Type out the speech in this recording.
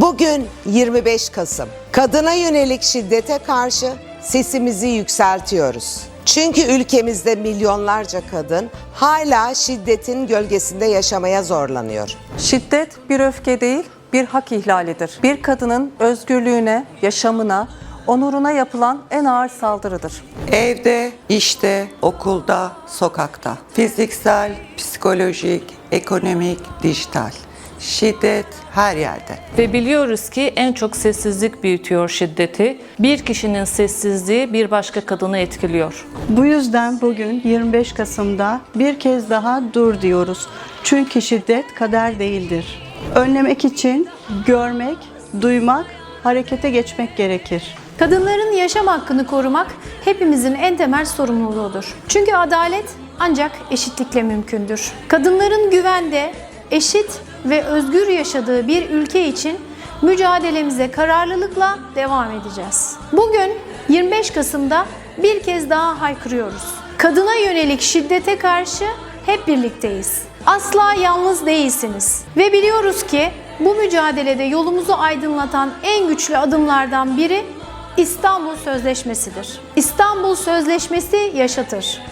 Bugün 25 Kasım. Kadına yönelik şiddete karşı sesimizi yükseltiyoruz. Çünkü ülkemizde milyonlarca kadın hala şiddetin gölgesinde yaşamaya zorlanıyor. Şiddet bir öfke değil, bir hak ihlalidir. Bir kadının özgürlüğüne, yaşamına, onuruna yapılan en ağır saldırıdır. Evde, işte, okulda, sokakta. Fiziksel, psikolojik, ekonomik, dijital. Şiddet her yerde. Ve biliyoruz ki en çok sessizlik büyütüyor şiddeti. Bir kişinin sessizliği bir başka kadını etkiliyor. Bu yüzden bugün 25 Kasım'da bir kez daha dur diyoruz. Çünkü şiddet kader değildir. Önlemek için görmek, duymak, harekete geçmek gerekir. Kadınların yaşam hakkını korumak hepimizin en temel sorumluluğudur. Çünkü adalet ancak eşitlikle mümkündür. Kadınların güvende, eşit ve özgür yaşadığı bir ülke için mücadelemize kararlılıkla devam edeceğiz. Bugün 25 Kasım'da bir kez daha haykırıyoruz. Kadına yönelik şiddete karşı hep birlikteyiz. Asla yalnız değilsiniz. Ve biliyoruz ki bu mücadelede yolumuzu aydınlatan en güçlü adımlardan biri İstanbul Sözleşmesi'dir. İstanbul Sözleşmesi yaşatır.